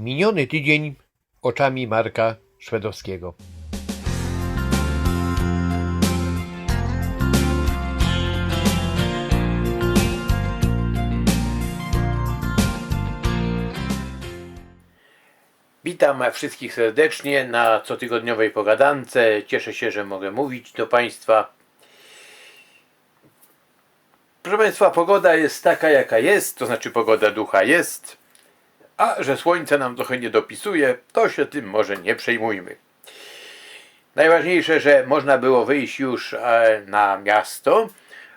Miniony tydzień oczami Marka Szwedowskiego. Witam wszystkich serdecznie na cotygodniowej pogadance. Cieszę się, że mogę mówić do Państwa. Proszę Państwa, pogoda jest taka, jaka jest, to znaczy pogoda ducha jest, a że słońce nam trochę nie dopisuje, to się tym może nie przejmujmy. Najważniejsze, że można było wyjść już e, na miasto,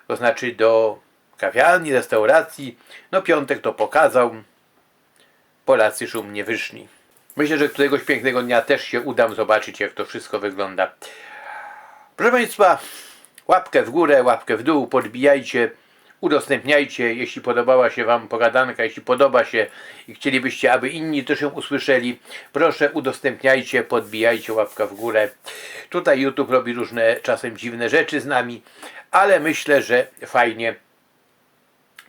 to znaczy do kawiarni, restauracji. No piątek to pokazał, Polacy szumnie wyszli. Myślę, że któregoś pięknego dnia też się udam zobaczyć, jak to wszystko wygląda. Proszę Państwa, łapkę w górę, łapkę w dół, podbijajcie, udostępniajcie, jeśli podobała się Wam pogadanka, jeśli podoba się i chcielibyście, aby inni też ją usłyszeli, proszę udostępniajcie, podbijajcie łapkę w górę. Tutaj YouTube robi różne czasem dziwne rzeczy z nami, ale myślę, że fajnie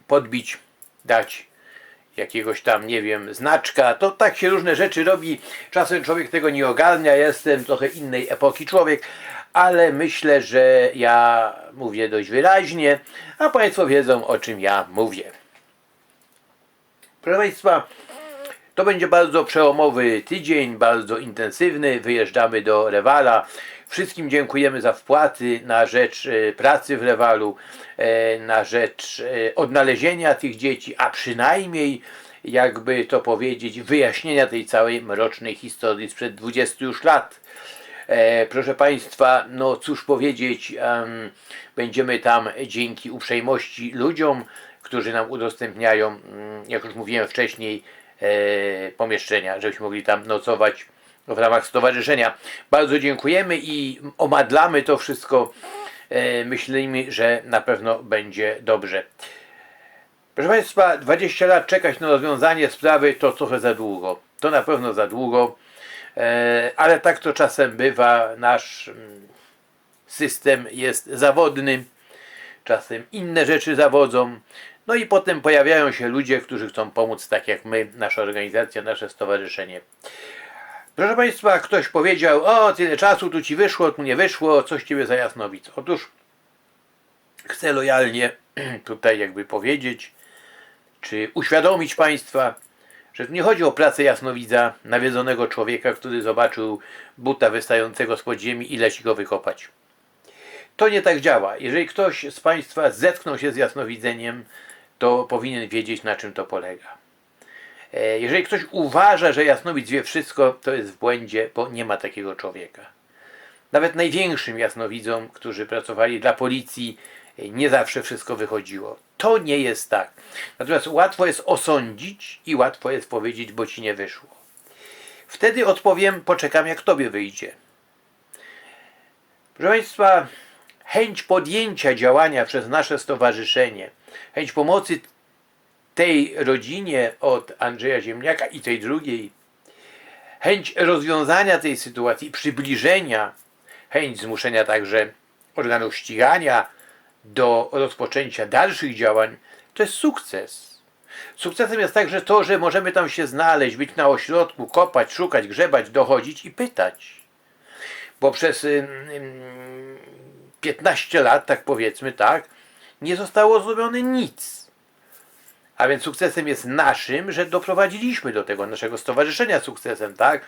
podbić, dać jakiegoś tam, nie wiem, znaczka. To tak się różne rzeczy robi. Czasem człowiek tego nie ogarnia. Jestem trochę innej epoki człowiek, ale myślę, że ja mówię dość wyraźnie, a Państwo wiedzą, o czym ja mówię. Proszę Państwa, to będzie bardzo przełomowy tydzień, bardzo intensywny. Wyjeżdżamy do Rewala. Wszystkim dziękujemy za wpłaty na rzecz e, pracy w Rewalu, e, na rzecz e, odnalezienia tych dzieci, a przynajmniej, jakby to powiedzieć, wyjaśnienia tej całej mrocznej historii sprzed 20 już lat. E, proszę Państwa, no cóż powiedzieć, em, będziemy tam dzięki uprzejmości ludziom, którzy nam udostępniają, mm, jak już mówiłem wcześniej, e, pomieszczenia, żebyśmy mogli tam nocować w ramach stowarzyszenia. Bardzo dziękujemy i omadlamy to wszystko. E, myślimy, że na pewno będzie dobrze. Proszę Państwa, 20 lat czekać na rozwiązanie sprawy to trochę za długo. To na pewno za długo, ale tak to czasem bywa. Nasz mm, system jest zawodny, czasem inne rzeczy zawodzą. No i potem pojawiają się ludzie, którzy chcą pomóc, tak jak my, nasza organizacja, nasze stowarzyszenie. Proszę Państwa, ktoś powiedział, o tyle czasu tu Ci wyszło, tu nie wyszło, coś Ciebie za jasnowic. Otóż chcę lojalnie tutaj jakby powiedzieć, czy uświadomić Państwa, że nie chodzi o pracę jasnowidza, nawiedzonego człowieka, który zobaczył buta wystającego spod ziemi i leci go wykopać. To nie tak działa. Jeżeli ktoś z Państwa zetknął się z jasnowidzeniem, to powinien wiedzieć, na czym to polega. E, Jeżeli ktoś uważa, że jasnowidz wie wszystko, to jest w błędzie, bo nie ma takiego człowieka. Nawet największym jasnowidzom, którzy pracowali dla policji, nie zawsze wszystko wychodziło. To nie jest tak. Natomiast łatwo jest osądzić i łatwo jest powiedzieć, bo ci nie wyszło. Wtedy odpowiem, poczekam jak tobie wyjdzie. Proszę Państwa, chęć podjęcia działania przez nasze stowarzyszenie, chęć pomocy tej rodzinie od Andrzeja Ziemniaka i tej drugiej, chęć rozwiązania tej sytuacji, przybliżenia, chęć zmuszenia także organów ścigania do rozpoczęcia dalszych działań, to jest sukces. Sukcesem jest także to, że możemy tam się znaleźć, być na ośrodku, kopać, szukać, grzebać, dochodzić i pytać. Bo przez ym, ym, 15 lat, tak powiedzmy, tak, nie zostało zrobione nic. A więc sukcesem jest naszym, że doprowadziliśmy do tego naszego stowarzyszenia sukcesem, tak?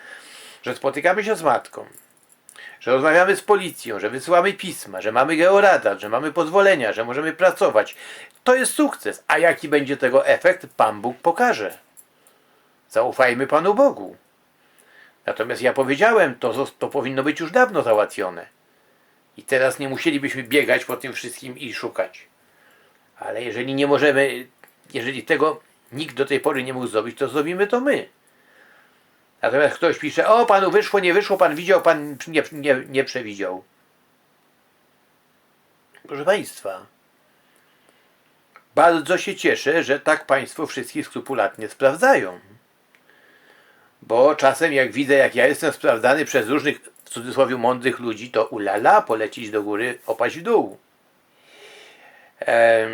Że spotykamy się z matką, że rozmawiamy z policją, że wysyłamy pisma, że mamy georadar, że mamy pozwolenia, że możemy pracować. To jest sukces. A jaki będzie tego efekt, Pan Bóg pokaże. Zaufajmy Panu Bogu. Natomiast ja powiedziałem, to, to powinno być już dawno załatwione. I teraz nie musielibyśmy biegać po tym wszystkim i szukać. Ale jeżeli nie możemy, jeżeli tego nikt do tej pory nie mógł zrobić, to zrobimy to my. Natomiast ktoś pisze, o panu wyszło, nie wyszło, pan widział, pan nie, nie, nie przewidział. Proszę Państwa, bardzo się cieszę, że tak Państwo wszystkich skrupulatnie sprawdzają. Bo czasem jak widzę, jak ja jestem sprawdzany przez różnych, w cudzysłowie, mądrych ludzi, to ulala, polecić do góry, opaść w dół. Em,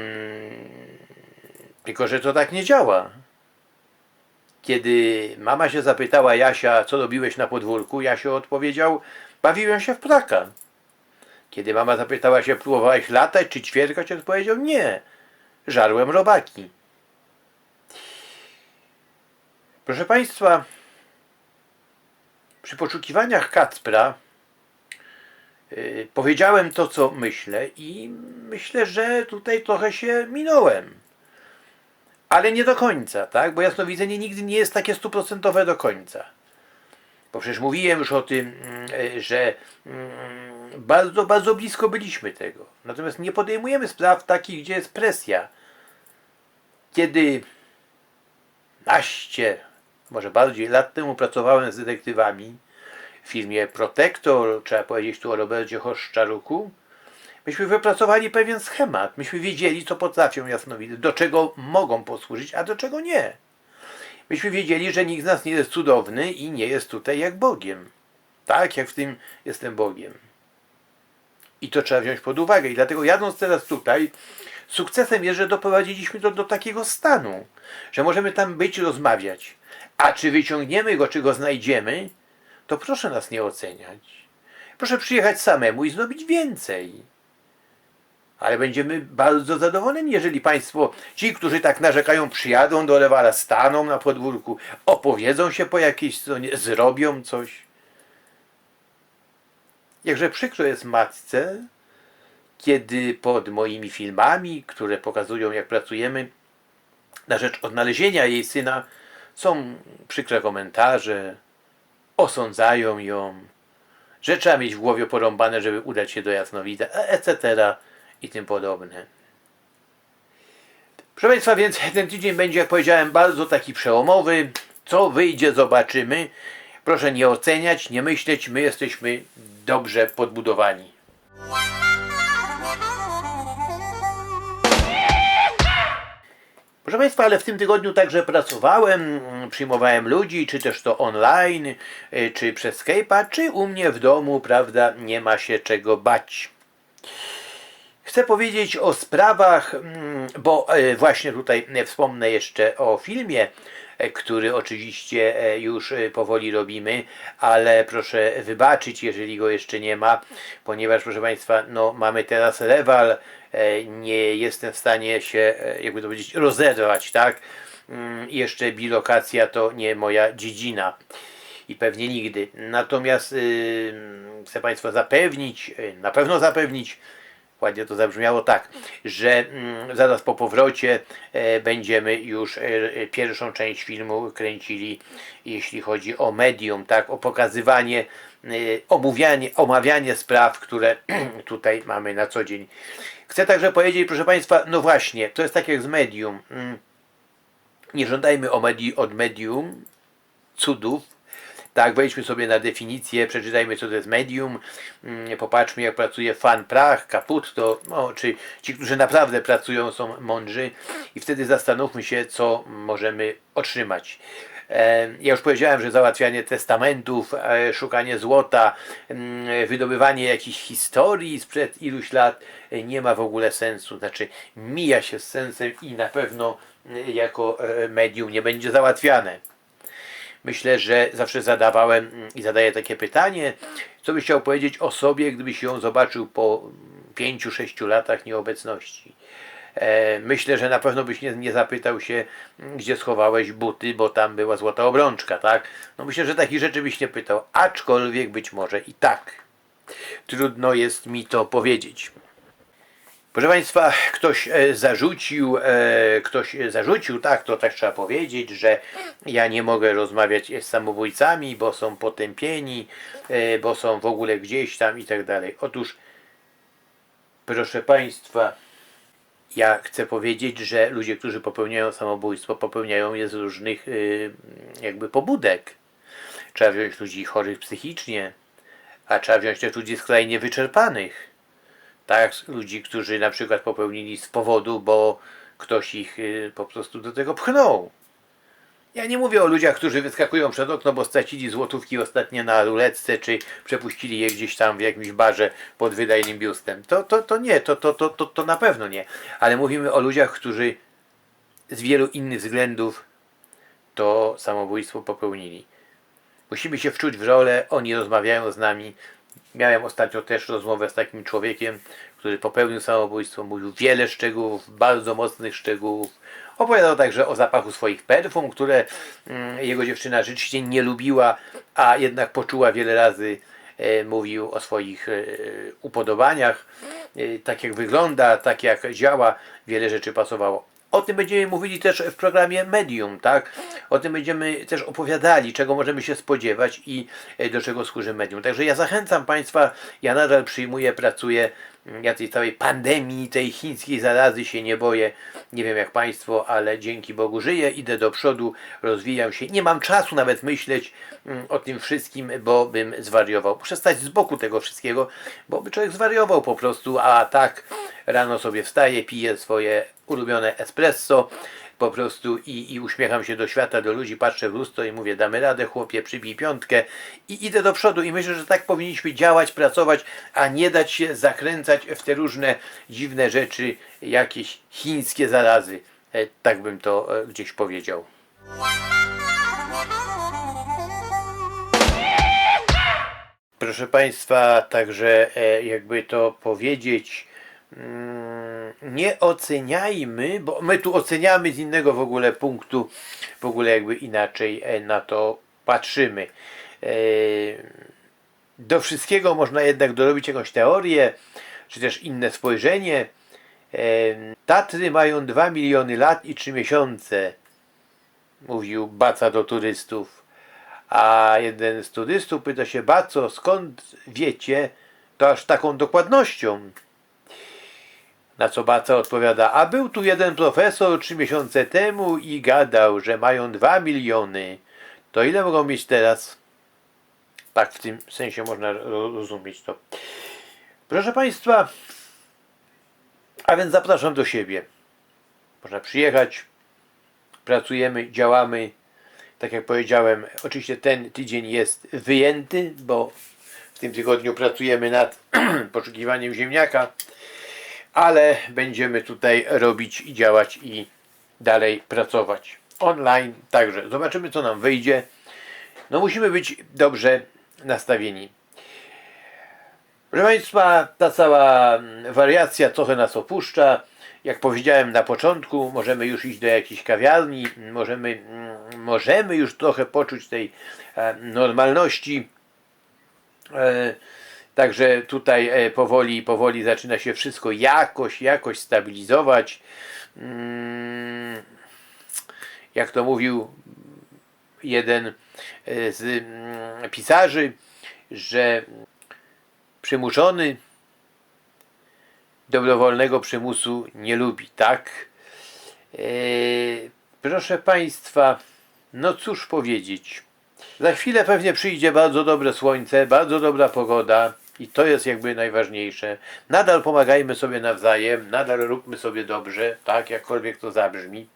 tylko, że to tak nie działa. Kiedy mama się zapytała Jasia, co robiłeś na podwórku, Jasio odpowiedział, bawiłem się w ptaka. Kiedy mama zapytała się, próbowałeś latać czy ćwierkać, odpowiedział, nie, żarłem robaki. Proszę Państwa, przy poszukiwaniach Kacpra yy, powiedziałem to, co myślę i myślę, że tutaj trochę się minąłem. Ale nie do końca, tak? Bo jasnowidzenie nigdy nie jest takie stuprocentowe do końca. Bo przecież mówiłem już o tym, mm, że mm, bardzo, bardzo blisko byliśmy tego. Natomiast nie podejmujemy spraw takich, gdzie jest presja. Kiedy naście, może bardziej lat temu pracowałem z detektywami w firmie Protector, trzeba powiedzieć tu o Robercie Hoszczaruku, myśmy wypracowali pewien schemat. Myśmy wiedzieli, co potrafią jasnowidy, do czego mogą posłużyć, a do czego nie. Myśmy wiedzieli, że nikt z nas nie jest cudowny i nie jest tutaj jak Bogiem. Tak, jak w tym jestem Bogiem. I to trzeba wziąć pod uwagę. I dlatego jadąc teraz tutaj, sukcesem jest, że doprowadziliśmy to do takiego stanu, że możemy tam być, rozmawiać. A czy wyciągniemy go, czy go znajdziemy, to proszę nas nie oceniać. Proszę przyjechać samemu i zrobić więcej. Ale będziemy bardzo zadowoleni, jeżeli Państwo, ci, którzy tak narzekają, przyjadą do Lewala, staną na podwórku, opowiedzą się po jakiejś stronie, zrobią coś. Jakże przykro jest matce, kiedy pod moimi filmami, które pokazują, jak pracujemy na rzecz odnalezienia jej syna, są przykre komentarze, osądzają ją, że trzeba mieć w głowie porąbane, żeby udać się do jasnowida, etc. i tym podobne. Proszę Państwa, więc ten tydzień będzie, jak powiedziałem, bardzo taki przełomowy. Co wyjdzie, zobaczymy. Proszę nie oceniać, nie myśleć, my jesteśmy dobrze podbudowani. Proszę Państwa, ale w tym tygodniu także pracowałem, przyjmowałem ludzi, czy też to online, czy przez Skype'a, czy u mnie w domu, prawda, nie ma się czego bać. Chcę powiedzieć o sprawach, mm, bo e, właśnie tutaj e, wspomnę jeszcze o filmie, e, który oczywiście już powoli robimy, ale proszę wybaczyć, jeżeli go jeszcze nie ma, ponieważ proszę Państwa, no mamy teraz rewal, nie jestem w stanie się, jakby to powiedzieć, rozerwać, tak? Mm, Jeszcze bilokacja to nie moja dziedzina i pewnie nigdy. Natomiast y, chcę Państwa zapewnić, y, na pewno zapewnić, ładnie to zabrzmiało tak, że mm, zaraz po powrocie e, będziemy już e, pierwszą część filmu kręcili, jeśli chodzi o medium, tak, o pokazywanie, e, omówianie, omawianie spraw, które tutaj mamy na co dzień. Chcę także powiedzieć, proszę Państwa, no właśnie, to jest tak jak z medium. Mm, Nie żądajmy od medium cudów, tak, wejdźmy sobie na definicję, przeczytajmy co to jest medium, mm, popatrzmy jak pracuje fan prach, kaput, to no, czy ci, którzy naprawdę pracują są mądrzy i wtedy zastanówmy się, co możemy otrzymać. E, Ja już powiedziałem, że załatwianie testamentów, e, szukanie złota, mm, wydobywanie jakichś historii sprzed iluś lat e, nie ma w ogóle sensu. Znaczy, mija się z sensem i na pewno jako medium nie będzie załatwiane. Myślę, że zawsze zadawałem mm, i zadaję takie pytanie, co byś chciał powiedzieć o sobie, gdybyś ją zobaczył po 5-6 latach nieobecności. E, Myślę, że na pewno byś nie, nie zapytał się, mm, gdzie schowałeś buty, bo tam była złota obrączka, tak? No myślę, że takich rzeczy byś nie pytał, aczkolwiek być może i tak. Trudno jest mi to powiedzieć. Proszę Państwa, ktoś e, zarzucił, e, ktoś zarzucił, tak, to tak trzeba powiedzieć, że ja nie mogę rozmawiać z samobójcami, bo są potępieni, e, bo są w ogóle gdzieś tam i tak dalej. Otóż, proszę Państwa, ja chcę powiedzieć, że ludzie, którzy popełniają samobójstwo, popełniają je z różnych jakby pobudek. Trzeba wziąć ludzi chorych psychicznie, a trzeba wziąć też ludzi skrajnie wyczerpanych. Tak, ludzi, którzy na przykład popełnili z powodu, bo ktoś ich y, po prostu do tego pchnął. Ja nie mówię o ludziach, którzy wyskakują przed okno, bo stracili złotówki ostatnio na ruletce, czy przepuścili je gdzieś tam w jakimś barze pod wydajnym biustem. To, to, to nie, to, to, to, to, to na pewno nie. Ale mówimy o ludziach, którzy z wielu innych względów to samobójstwo popełnili. Musimy się wczuć w rolę, oni rozmawiają z nami. Miałem ostatnio też rozmowę z takim człowiekiem, który popełnił samobójstwo, mówił wiele szczegółów, bardzo mocnych szczegółów. Opowiadał także o zapachu swoich perfum, które mm, jego dziewczyna rzeczywiście nie lubiła, a jednak poczuła wiele razy. E, mówił o swoich e, upodobaniach, e, tak jak wygląda, tak jak działa, wiele rzeczy pasowało. O tym będziemy mówili też w programie Medium, tak? O tym będziemy też opowiadali, czego możemy się spodziewać i e, do czego służy medium. Także ja zachęcam Państwa, ja nadal przyjmuję, pracuję, mm, ja tej całej pandemii, tej chińskiej zarazy się nie boję. Nie wiem jak Państwo, ale dzięki Bogu żyję, idę do przodu, rozwijam się. Nie mam czasu nawet myśleć mm, o tym wszystkim, bo bym zwariował. Muszę stać z boku tego wszystkiego, bo by człowiek zwariował po prostu, a tak rano sobie wstaje, pije swoje ulubione espresso po prostu i, i uśmiecham się do świata, do ludzi, patrzę w lustro i mówię damy radę chłopie, przybij piątkę i idę do przodu i myślę, że tak powinniśmy działać, pracować, a nie dać się zakręcać w te różne dziwne rzeczy, jakieś chińskie zarazy. E, Tak bym to e, gdzieś powiedział. Proszę Państwa, także e, jakby to powiedzieć, nie oceniajmy, bo my tu oceniamy z innego w ogóle punktu, w ogóle jakby inaczej e, na to patrzymy. E, Do wszystkiego można jednak dorobić jakąś teorię, czy też inne spojrzenie. E, Tatry mają 2 miliony lat i 3 miesiące, mówił Baca do turystów. A jeden z turystów pyta się, Baco, skąd wiecie to aż taką dokładnością? Na co Baca odpowiada, a był tu jeden profesor trzy miesiące temu i gadał, że mają dwa miliony. To ile mogą mieć teraz? Tak w tym sensie można ro- rozumieć to. Proszę Państwa, a więc zapraszam do siebie. Można przyjechać, pracujemy, działamy. Tak jak powiedziałem, oczywiście ten tydzień jest wyjęty, bo w tym tygodniu pracujemy nad poszukiwaniem ziemniaka, ale będziemy tutaj robić i działać i dalej pracować. Online także. Zobaczymy, co nam wyjdzie. No musimy być dobrze nastawieni. Proszę Państwa, ta cała mm, wariacja trochę nas opuszcza. Jak powiedziałem na początku, możemy już iść do jakiejś kawiarni, możemy, mm, możemy już trochę poczuć tej e, normalności. Także tutaj e, powoli, powoli zaczyna się wszystko jakoś, jakoś stabilizować. Mm, Jak to mówił jeden e, z mm, pisarzy, że przymuszony dobrowolnego przymusu nie lubi, tak? E, proszę Państwa, no cóż powiedzieć. Za chwilę pewnie przyjdzie bardzo dobre słońce, bardzo dobra pogoda i to jest jakby najważniejsze. Nadal pomagajmy sobie nawzajem, nadal róbmy sobie dobrze, tak, jakkolwiek to zabrzmi,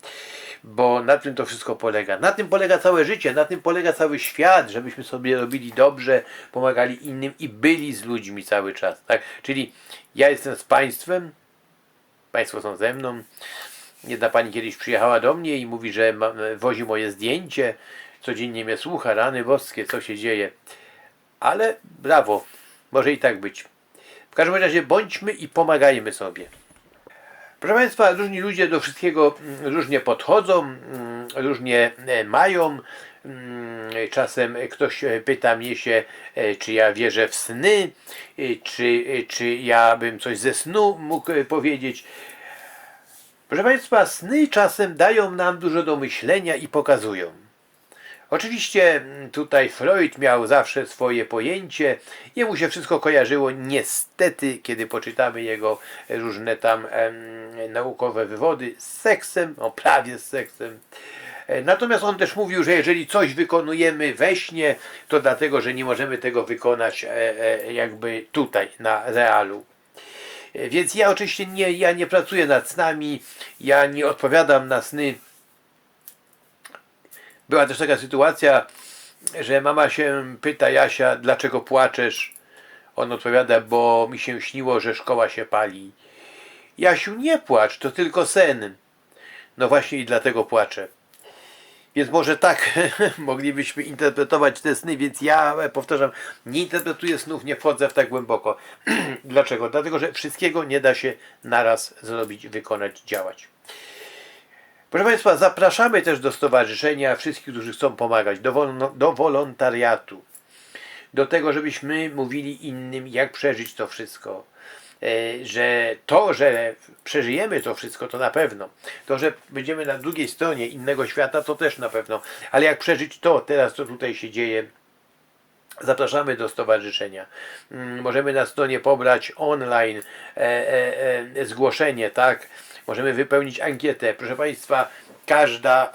bo na tym to wszystko polega. Na tym polega całe życie, na tym polega cały świat, żebyśmy sobie robili dobrze, pomagali innym i byli z ludźmi cały czas, tak? Czyli ja jestem z Państwem, Państwo są ze mną. Jedna pani kiedyś przyjechała do mnie i mówi, że ma, wozi moje zdjęcie, codziennie mnie słucha, rany boskie, co się dzieje. Ale brawo, może i tak być. W każdym razie bądźmy i pomagajmy sobie. Proszę Państwa, różni ludzie do wszystkiego mm, różnie podchodzą, mm, różnie e, mają. Mm, Czasem ktoś e, pyta mnie się, e, czy ja wierzę w sny, czy, czy ja bym coś ze snu mógł powiedzieć. Proszę Państwa, sny czasem dają nam dużo do myślenia i pokazują. Oczywiście mm, tutaj Freud miał zawsze swoje pojęcie, jemu się wszystko kojarzyło niestety, kiedy poczytamy jego różne tam em, naukowe wywody z seksem, no prawie z seksem. E, Natomiast on też mówił, że jeżeli coś wykonujemy we śnie, to dlatego, że nie możemy tego wykonać e, e, jakby tutaj, na realu. E, Więc ja oczywiście nie, ja nie pracuję nad snami, ja nie odpowiadam na sny. Była też taka sytuacja, że mama się pyta Jasia, dlaczego płaczesz? On odpowiada, bo mi się śniło, że szkoła się pali. Jasiu, nie płacz, to tylko sen. No właśnie i dlatego płaczę. Więc może tak moglibyśmy interpretować te sny, więc ja powtarzam, nie interpretuję snów, nie wchodzę w tak głęboko. Dlaczego? Dlatego, że wszystkiego nie da się naraz zrobić, wykonać, działać. Proszę Państwa, zapraszamy też do stowarzyszenia wszystkich, którzy chcą pomagać, do, do wolontariatu, do tego, żebyśmy mówili innym, jak przeżyć to wszystko. E, Że to, że przeżyjemy to wszystko, to na pewno. To, że będziemy na drugiej stronie innego świata, to też na pewno. Ale jak przeżyć to teraz, co tutaj się dzieje, Zapraszamy do stowarzyszenia. Mm, Możemy na stronie pobrać online e, e, e, zgłoszenie, tak? Możemy wypełnić ankietę. Proszę Państwa, każda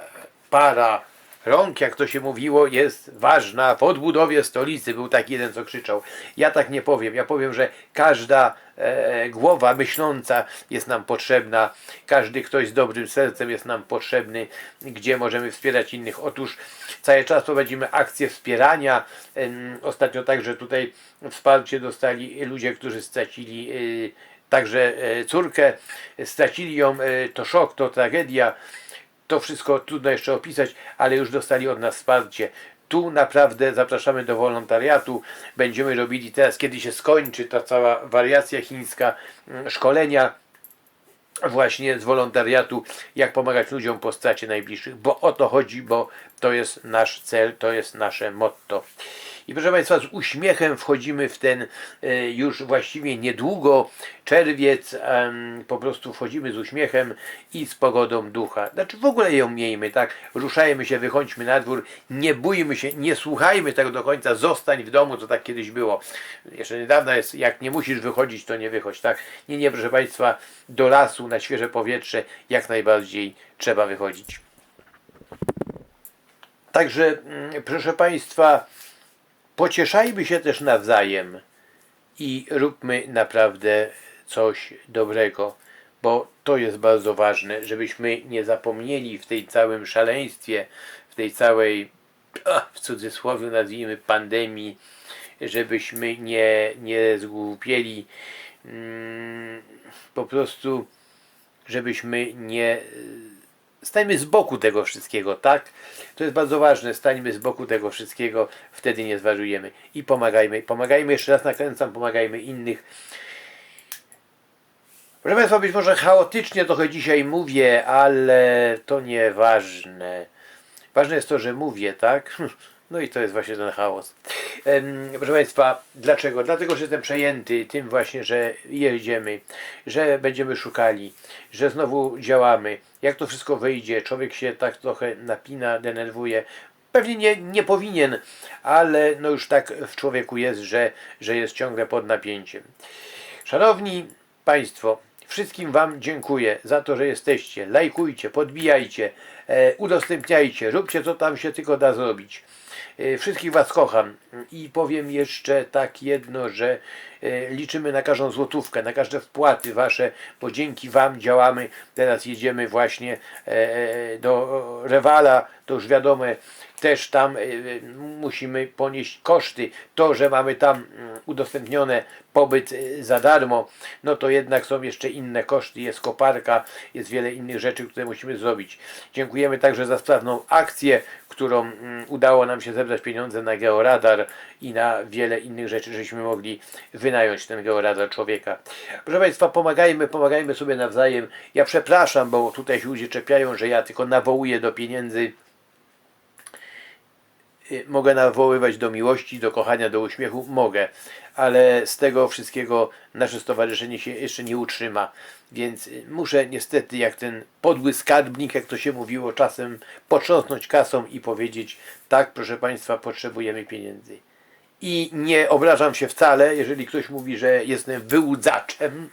para rąk, jak to się mówiło, jest ważna w odbudowie stolicy. Był taki jeden, co krzyczał. Ja tak nie powiem. Ja powiem, że każda e, głowa myśląca jest nam potrzebna. Każdy ktoś z dobrym sercem jest nam potrzebny, gdzie możemy wspierać innych. Otóż cały czas prowadzimy akcję wspierania. Em, Ostatnio także tutaj wsparcie dostali ludzie, którzy stracili y, także e, córkę, stracili ją, e, to szok, to tragedia. To wszystko trudno jeszcze opisać, ale już dostali od nas wsparcie. Tu naprawdę zapraszamy do wolontariatu. Będziemy robili teraz, kiedy się skończy ta cała wariacja chińska, mm, szkolenia właśnie z wolontariatu, jak pomagać ludziom po stracie najbliższych, bo o to chodzi, bo to jest nasz cel, to jest nasze motto. I proszę Państwa, z uśmiechem wchodzimy w ten e, już właściwie niedługo, czerwiec, po prostu wchodzimy z uśmiechem i z pogodą ducha. Znaczy w ogóle ją miejmy, tak? Ruszajmy się, wychodźmy na dwór, nie bójmy się, nie słuchajmy tego do końca, zostań w domu, co tak kiedyś było. Jeszcze niedawno jest, jak nie musisz wychodzić, to nie wychodź, tak? Nie, nie, proszę Państwa, do lasu, na świeże powietrze, jak najbardziej trzeba wychodzić. Także, mm, proszę Państwa, pocieszajmy się też nawzajem i róbmy naprawdę coś dobrego, bo to jest bardzo ważne, żebyśmy nie zapomnieli w tej całym szaleństwie, w tej całej, w cudzysłowie nazwijmy, pandemii, żebyśmy nie, nie zgłupieli, mm, po prostu, żebyśmy nie stańmy z boku tego wszystkiego, tak? To jest bardzo ważne, stańmy z boku tego wszystkiego, wtedy nie zwariujemy. I pomagajmy, pomagajmy, jeszcze raz nakręcam, pomagajmy innych. Proszę Państwa, być może chaotycznie trochę dzisiaj mówię, ale to nieważne. Ważne jest to, że mówię, tak? No i to jest właśnie ten chaos. Proszę Państwa, dlaczego? Dlatego, że jestem przejęty tym właśnie, że jedziemy, że będziemy szukali, że znowu działamy. Jak to wszystko wyjdzie, człowiek się tak trochę napina, denerwuje. Pewnie nie, nie powinien, ale no już tak w człowieku jest, że, że jest ciągle pod napięciem. Szanowni Państwo, wszystkim Wam dziękuję za to, że jesteście. Lajkujcie, podbijajcie, e, udostępniajcie, róbcie co tam się tylko da zrobić. E, Wszystkich Was kocham i powiem jeszcze tak jedno, że e, liczymy na każdą złotówkę, na każde wpłaty Wasze, bo dzięki Wam działamy. Teraz jedziemy właśnie e, do Rewala, to już wiadome, też tam e, musimy ponieść koszty. To, że mamy tam mm, udostępnione pobyt e, za darmo, no to jednak są jeszcze inne koszty, jest koparka, jest wiele innych rzeczy, które musimy zrobić. Dziękujemy także za sprawną akcję, którą mm, udało nam się zebrać pieniądze na georadar i na wiele innych rzeczy, żeśmy mogli wynająć ten georadar człowieka. Proszę Państwa, pomagajmy, pomagajmy sobie nawzajem. Ja przepraszam, bo tutaj się ludzie czepiają, że ja tylko nawołuję do pieniędzy mogę nawoływać do miłości, do kochania, do uśmiechu, mogę, ale z tego wszystkiego nasze stowarzyszenie się jeszcze nie utrzyma, więc y, muszę niestety, jak ten podły skarbnik, jak to się mówiło, czasem potrząsnąć kasą i powiedzieć, tak, proszę Państwa, potrzebujemy pieniędzy. I nie obrażam się wcale, jeżeli ktoś mówi, że jestem wyłudzaczem,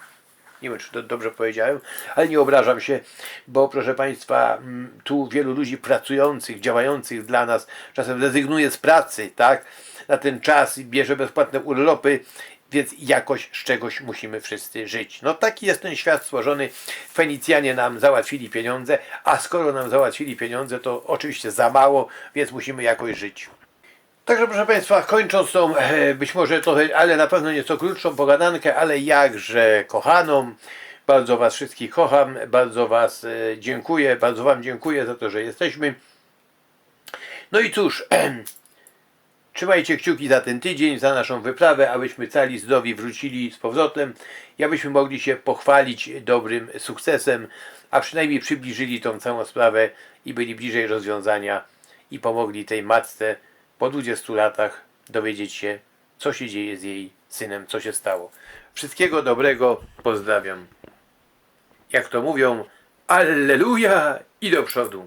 nie wiem, czy to dobrze powiedziałem, ale nie obrażam się, bo proszę Państwa, mm, tu wielu ludzi pracujących, działających dla nas czasem rezygnuje z pracy, tak, na ten czas i bierze bezpłatne urlopy, więc jakoś z czegoś musimy wszyscy żyć. No taki jest ten świat stworzony. Fenicjanie nam załatwili pieniądze, a skoro nam załatwili pieniądze, to oczywiście za mało, więc musimy jakoś żyć. Także proszę Państwa, kończąc tą e, być może trochę, ale na pewno nieco krótszą pogadankę, ale jakże kochaną. Bardzo Was wszystkich kocham, bardzo Was e, dziękuję, bardzo Wam dziękuję za to, że jesteśmy. No i cóż, trzymajcie kciuki za ten tydzień, za naszą wyprawę, abyśmy cali zdrowi wrócili z powrotem i abyśmy mogli się pochwalić dobrym sukcesem, a przynajmniej przybliżyli tą całą sprawę i byli bliżej rozwiązania i pomogli tej matce po 20 latach dowiedzieć się, co się dzieje z jej synem, co się stało. Wszystkiego dobrego, pozdrawiam. Jak to mówią, Alleluja i do przodu.